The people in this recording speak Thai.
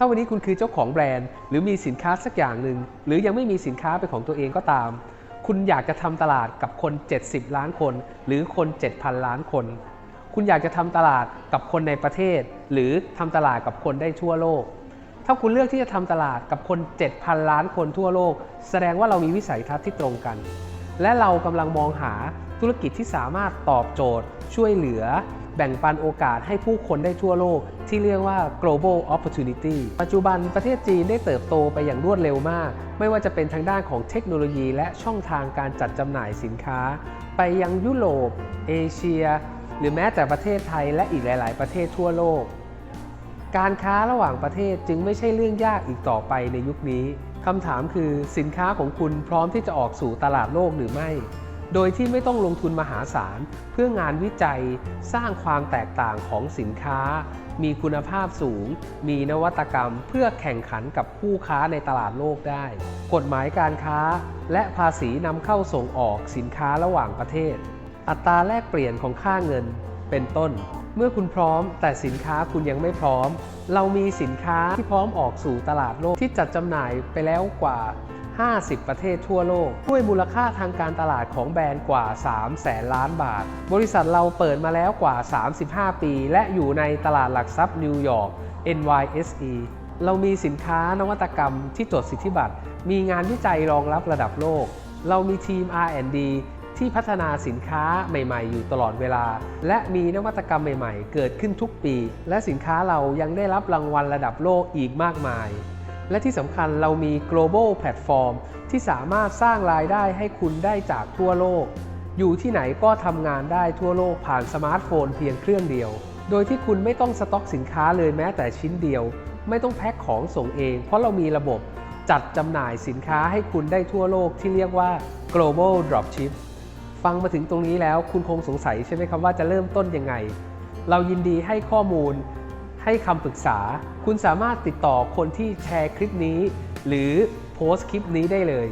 ถ้าวันนี้คุณคือเจ้าของแบรนด์ หรือมีสินค้าสักอย่างหนึ่งหรือยังไม่มีสินค้าเป็นของตัวเองก็ตาม คุณอยากจะทำตลาดกับคน 70 ล้านคน หรือคน 7,000 ล้านคน คุณอยากจะทำตลาดกับคนในประเทศ หรือทำตลาดกับคนได้ทั่วโลก ถ้าคุณเลือกที่จะทำตลาดกับคน 7,000 ล้านคนทั่วโลก แสดงว่าเรามีวิสัยทัศน์ที่ตรงกัน และเรากำลังมองหาธุรกิจที่สามารถตอบโจทย์ ช่วยเหลือ แบ่งปันโอกาสให้ผู้คนได้ทั่วโลก ที่เรียกว่า global opportunity ปัจจุบันประเทศจีนได้เติบโตไปอย่างรวดเร็วมาก ไม่ว่าจะเป็นทางด้านของเทคโนโลยี และช่องทางการจัดจำหน่ายสินค้า ไปยังยุโรป เอเชีย หรือแม้แต่ประเทศไทยและอีกหลาย ๆ ประเทศทั่วโลก การค้าระหว่างประเทศจึงไม่ใช่เรื่องยากอีกต่อไปในยุคนี้คำถามคือสินค้าของคุณพร้อมที่จะออกสู่ตลาดโลกหรือไม่ โดยที่ไม่ต้องลงทุนมหาศาล เพื่องานวิจัยสร้างความแตกต่างของสินค้า มีคุณภาพสูง มีนวัตกรรมเพื่อแข่งขันกับคู่ค้าในตลาดโลกได้ กฎหมายการค้า และภาษีนำเข้าส่งออกสินค้าระหว่างประเทศ อัตราแลกเปลี่ยนของค่าเงิน เป็นต้น เมื่อคุณพร้อม แต่สินค้าคุณยังไม่พร้อม เรามีสินค้าที่พร้อมออกสู่ตลาดโลกที่จัดจำหน่ายไปแล้วกว่า 50 ประเทศทั่วโลก ด้วยมูลค่าทางการตลาดของแบรนด์กว่า 3 แสนล้านบาท บริษัทเราเปิดมาแล้วกว่า 35 ปี และอยู่ในตลาดหลักทรัพย์นิวยอร์ก NYSE เรามีสินค้านวัตกรรมที่จดสิทธิบัตร มีงานวิจัยรองรับระดับโลก เรามีทีม R&D ที่พัฒนาสินค้าใหม่ๆ อยู่ตลอดเวลา และมีนวัตกรรมใหม่ๆ เกิดขึ้นทุกปี และสินค้าเรายังได้รับรางวัลระดับโลกอีกมากมาย และที่สำคัญเรามี global platform ที่สามารถสร้างรายได้ให้คุณได้จากทั่วโลก อยู่ที่ไหนก็ทำงานได้ทั่วโลกผ่านสมาร์ทโฟนเพียงเครื่องเดียว โดยที่คุณไม่ต้องสต็อกสินค้าเลยแม้แต่ชิ้นเดียว ไม่ต้องแพ็คของส่งเอง เพราะเรามีระบบจัดจำหน่ายสินค้าให้คุณได้ทั่วโลกที่เรียกว่า global dropship ฟังมาถึงตรงนี้แล้วคุณคงสงสัยใช่ไหมครับว่าจะเริ่มต้นยังไง เรายินดีให้ข้อมูล ให้คำปรึกษา คุณสามารถติดต่อคนที่แชร์คลิปนี้ หรือโพสต์คลิปนี้ได้เลย